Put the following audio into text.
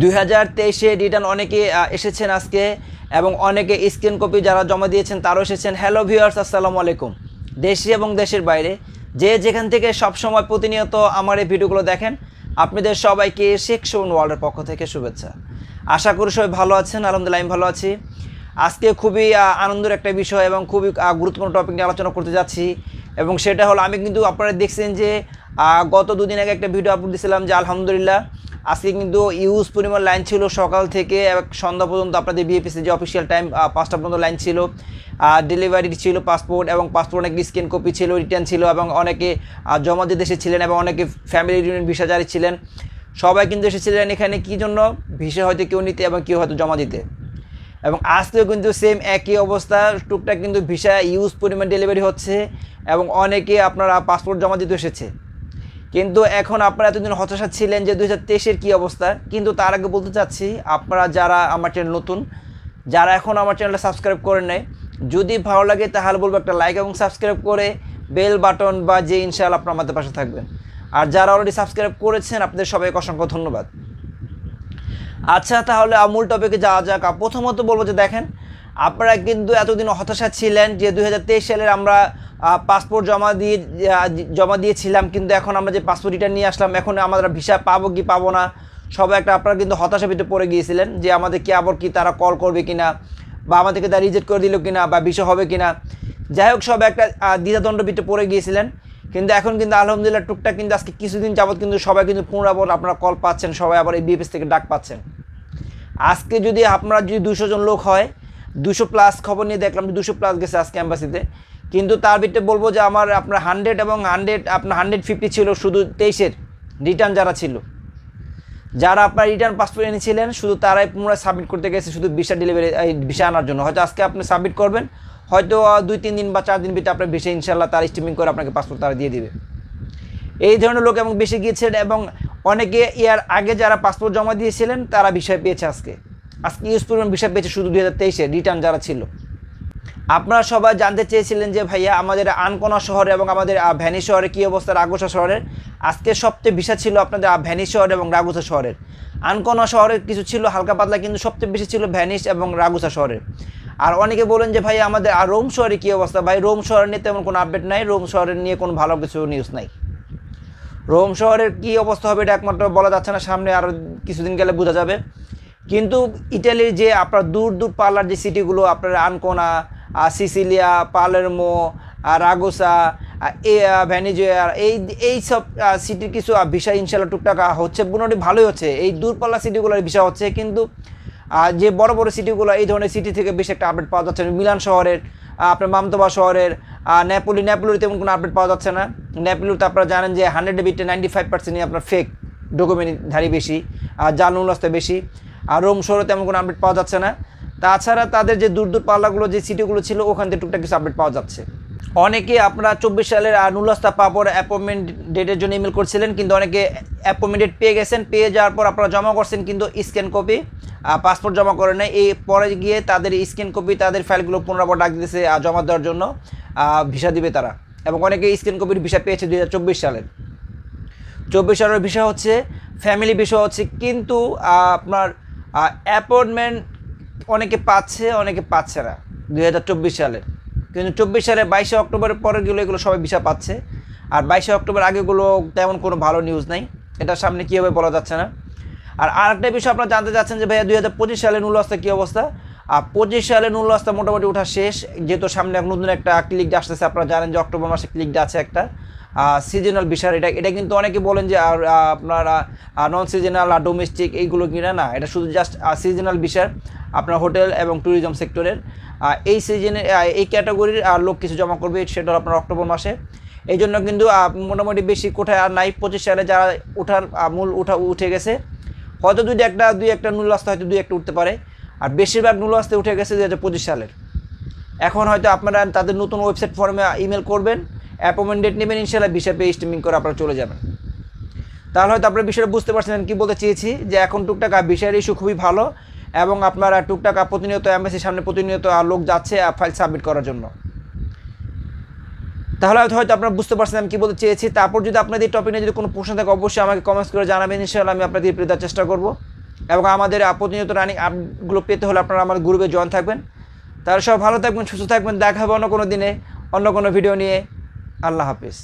দুই হাজার তেইশে রিটার্ন অনেকে এসেছেন আজকে এবং অনেকে স্ক্রিন কপি যারা জমা দিয়েছেন তারাও এসেছেন। হ্যালো ভিউয়ার্স আসসালামু আলাইকুম। দেশি এবং দেশের বাইরে যে যেখান থেকে সবসময় প্রতিনিয়ত আমার এই ভিডিওগুলো দেখেন, আপনাদের সবাইকে শেখ শোন ওয়ার্ল্ডের পক্ষ থেকে শুভেচ্ছা। আশা করি সবাই ভালো আছেন, আলহামদুলিল্লাহ আমি ভালো আছি। আজকে খুবই আনন্দের একটা বিষয় এবং খুবই গুরুত্বপূর্ণ টপিক নিয়ে আলোচনা করতে যাচ্ছি এবং সেটা হলো, আমি কিন্তু আপনারা দেখছেন যে গত দুদিন আগে একটা ভিডিও আপলোড দিয়েছিলাম যে, আলহামদুলিল্লাহ আজকে কিন্তু ইউজ পরিমাণ লাইন ছিল। সকাল থেকে সন্ধ্যা পর্যন্ত আপনাদের বিএপিসি যে অফিসিয়াল টাইম পাঁচটা পর্যন্ত লাইন ছিল। ডেলিভারি ছিল পাসপোর্ট এবং পাসপোর্ট অনেক স্ক্যান কপি ছিল রিটার্ন ছিল এবং অনেকে জমা দিতে এসেছিলেন এবং অনেকে ফ্যামিলি ইউনিয়ন ভিসা জারি ছিলেন। সবাই কিন্তু এসেছিলেন এখানে কী জন্য? ভিসা হয়তো কেউ নিতে এবং কেউ হয়তো জমা দিতে। এবং আজকেও কিন্তু সেম একই অবস্থা। টুকটাক কিন্তু ভিসা ইউজ পরিমাণ ডেলিভারি হচ্ছে এবং অনেকে আপনারা পাসপোর্ট জমা দিতে এসেছে। কিন্তু এখন আপনারা এতদিন হতাশা ছিলেন যে দু হাজার কী অবস্থা। কিন্তু তার আগে বলতে চাচ্ছি, আপনারা যারা আমার চ্যানেল নতুন, যারা এখন আমার চ্যানেলটা সাবস্ক্রাইব করেন নাই, যদি ভালো লাগে তাহলে বলব একটা লাইক এবং সাবস্ক্রাইব করে বেল বাটন বা যে ইনশাআল্লাহ আপনার আমাদের পাশে থাকবেন। আর যারা অলরেডি সাবস্ক্রাইব করেছেন, আপনাদের সবাইকে অসংখ্য ধন্যবাদ। আচ্ছা তাহলে আমূল টপিকে যাওয়া যাক। প্রথমত বলব যে দেখেন আপনারা কিন্তু এতদিন হতাশা ছিলেন যে দু হাজার তেইশ সালের আমরা পাসপোর্ট জমা দিয়ে জমা দিয়েছিলাম, কিন্তু এখন আমরা যে পাসপোর্ট রিটার্ন নিয়ে আসলাম, এখন আমরা ভিসা পাবো কি পাবো না, সবাই একটা আপনারা কিন্তু হতাশা ভিতরে পড়ে গিয়েছিলেন যে আমাদের কি আবার কি তারা কল করবে কিনা, বা আমাদেরকে তারা রিজেক্ট করে দিল কিনা, বা ভিসা হবে কিনা। যাই হোক, সবাই একটা দ্বিধাদণ্ড ভিতরে পড়ে গিয়েছিলেন, কিন্তু এখন কিন্তু আলহামদুলিল্লাহ টুকটাক কিন্তু আজকে কিছুদিন যাবত কিন্তু সবাই কিন্তু পুনরাবর আপনারা কল পাচ্ছেন, সবাই আবার এই বিএফএস থেকে ডাক পাচ্ছেন। আজকে যদি আপনারা যদি দুশো জন লোক হয় দুশো প্লাস খবর নিয়ে দেখলাম দুশো প্লাস গেছে আজকে অ্যাম্বাসিতে কিন্তু তার ভিতরে বলব যে আমার, আপনার হান্ড্রেড এবং হান্ড্রেড আপনার হান্ড্রেড ফিফটি ছিল শুধু তেইশের রিটার্ন যারা ছিল। যারা আপনার রিটার্ন পাসপোর্ট এনেছিলেন, শুধু তারাই পুনরায় সাবমিট করতে গেছে, শুধু ভিসা ডেলিভারি ভিসা আনার জন্য। হয়তো আজকে আপনি সাবমিট করবেন, হয়তো দুই, তিন দিন বা চার দিন ভিতরে আপনার ভিসা ইনশাল্লাহ তার স্টিমিং করে আপনাকে পাসপোর্ট তারা দিয়ে দিবে। এই ধরনের লোক এবং বেশি গিয়েছেন এবং অনেকে ইয়ার আগে যারা পাসপোর্ট জমা দিয়েছিলেন, তারা বিষয় পেয়েছে আজকে। আজকে ইউজ পরিমাণ বিষয় পেয়েছে শুধু দুই হাজার তেইশে রিটার্ন যারা ছিল। আপনারা সবাই জানতে চেয়েছিলেন যে ভাইয়া আমাদের আনকোনা শহরে এবং আমাদের ভ্যানি শহরে কী অবস্থা, রাগুসা শহরের? আজকে সবচেয়ে বেশি ছিল আপনাদের ভ্যানি শহর এবং রাগুসা শহরের। আনকোনা শহরের কিছু ছিল হালকা পাতলা, কিন্তু সবচেয়ে বেশি ছিল ভ্যানিস এবং রাগুসা শহরের। আর অনেকে বলেন যে ভাই আমাদের আর রোম শহরে কী অবস্থা? ভাই, রোম শহরে নিয়ে তেমন কোনো আপডেট নাই, রোম শহরের নিয়ে কোনো ভালো কিছু নিউজ নাই। রোম শহরের কী অবস্থা হবে এটা একমাত্র বলা যাচ্ছে না, সামনে আরও কিছুদিন গেলে বোঝা যাবে। কিন্তু ইটালির যে আপনার দূর দূর পার্লার যে সিটিগুলো আপনার আনকোনা সিসিলিয়া পালেরমো রাগোসা এ ভ্যানিজুয়ার এই এই সব সিটির কিছু ভিসা ইনশাল্লাহ টুকটাক হচ্ছে, মোটামুটি ভালোই হচ্ছে। এই দূরপাল্লা সিটিগুলোর ভিসা হচ্ছে কিন্তু যে বড় বড় সিটিগুলো এই ধরনের সিটি থেকে বেশি একটা আপডেট পাওয়া যাচ্ছে মিলান শহরের আপনার মামতবা শহরের নেপোলি নেপোলির তেমন কোনো আপডেট পাওয়া যাচ্ছে না। নেপোলিতে আপনারা জানেন যে হান্ড্রেড বিটে নাইনটি ফাইভ পার্সেন্টই আপনার ফেক ডকুমেন্টধারী বেশি আর জানুলস্তে বেশি। আর রোম শহরে তেমন কোনো আপডেট পাওয়া যাচ্ছে না। তাছাড়া তাদের যে দূর দূর পাল্লাগুলো, যে সিটিগুলো ছিল, ওখান থেকে টুকটাক কিছু আপডেট পাওয়া যাচ্ছে। অনেকে আপনারা চব্বিশ সালের নুলাস্তা পাপড় অ্যাপয়েন্টমেন্ট ডেটের জন্য ইমেল করছিলেন, কিন্তু অনেকে অ্যাপয়েন্টমেন্ট ডেট পেয়ে গেছেন, পেয়ে যাওয়ার পর আপনারা জমা করছেন কিন্তু স্ক্যান কপি পাসপোর্ট জমা করে নেয় এই পরে গিয়ে তাদের স্ক্যান কপি তাদের ফাইলগুলো পুনরাবার ডাক দিতেছে জমা দেওয়ার জন্য ভিসা দিবে তারা। এবং অনেকে স্ক্যান কপির ভিসা পেয়েছে দু হাজার চব্বিশ সালের চব্বিশ সালের বিষয় হচ্ছে ফ্যামিলি বিষয় হচ্ছে, কিন্তু আপনার অ্যাপয়েন্টমেন্ট অনেকে পাচ্ছে অনেকে পাচ্ছে না, দুই হাজার চব্বিশ সালের কিন্তু চব্বিশ সালে বাইশে অক্টোবরের পরে গেলে, এগুলো সবাই ভিসা পাচ্ছে। আর বাইশে অক্টোবর আগেগুলো তেমন কোনো ভালো নিউজ নাই। এটার সামনে কী হবে বলা যাচ্ছে না। আর আরেকটা বিষয় আপনারা জানতে চাচ্ছেন যে, ভাইয়া, দুই হাজার পঁচিশ সালে নুল অবস্থা কী অবস্থা? আর পঁচিশ সালে নুল অবস্থা মোটামুটি ওঠা শেষ, যেহেতু সামনে নতুন একটা ক্লিক আসতেছে, আপনারা জানেন যে অক্টোবর মাসে ক্লিকটা আছে একটা। সিজনাল বিষয়। এটা এটা কিন্তু অনেকে বলেন যে, আর আপনার নন সিজনাল আর ডোমেস্টিক এইগুলো কিনা না। এটা শুধু জাস্ট সিজনাল বিষয়, আপনার হোটেল এবং ট্যুরিজম সেক্টরের এই সিজনে এই ক্যাটাগরির আর লোক কিছু জমা করবে, সেটা আপনার অক্টোবর মাসে। এই জন্য কিন্তু মোটামুটি বেশি কোথায় আর নাই। পঁচিশ সালে যারা ওঠার মূল উঠা, উঠে গেছে, হয়তো দুই একটা দুই একটা নুল আসতে হয়তো দুই একটা উঠতে পারে। আর বেশিরভাগ নুল আসতে উঠে গেছে দু হাজার পঁচিশ সালের। এখন হয়তো আপনারা তাদের নতুন ওয়েবসাইট ফর্মে ইমেল করবেন। অ্যাপয়েন্টমেন্ট ডেট নেবেন ইনশাল্লাহ বিষয় পেয়ে স্টিমিং করে আপনারা চলে যাবেন। তাহলে হয়তো আপনারা বিষয়টা বুঝতে পারছেন কি বলতে চেয়েছি, যে এখন টুকটাক বিষয়ের ইস্যু খুবই ভালো এবং আপনারা টুকটাক প্রতিনিয়ত এমএসির সামনে প্রতিনিয়ত লোক যাচ্ছে ফাইল সাবমিট করার জন্য। তাহলে হয়তো আপনারা বুঝতে পারছেন আমি কী বলতে চেয়েছি। তারপর যদি আপনাদের টপিক নিয়ে যদি কোনো প্রশ্ন থাকে, অবশ্যই আমাকে কমেন্টস করে জানাবেন, ইনশাআল্লাহ আমি আপনাদের রিপ্লাই দেওয়ার চেষ্টা করব। এবং আমাদের প্রতিনিয়ত রানিং আপগুলো পেতে হলে আপনারা আমার গ্রুপে জয়েন থাকবেন। তারা সব ভালো থাকবেন, সুস্থ থাকবেন। দেখা হবে অন্য কোনো দিনে, অন্য কোনো ভিডিও নিয়ে। আল্লাহ হাফিজ।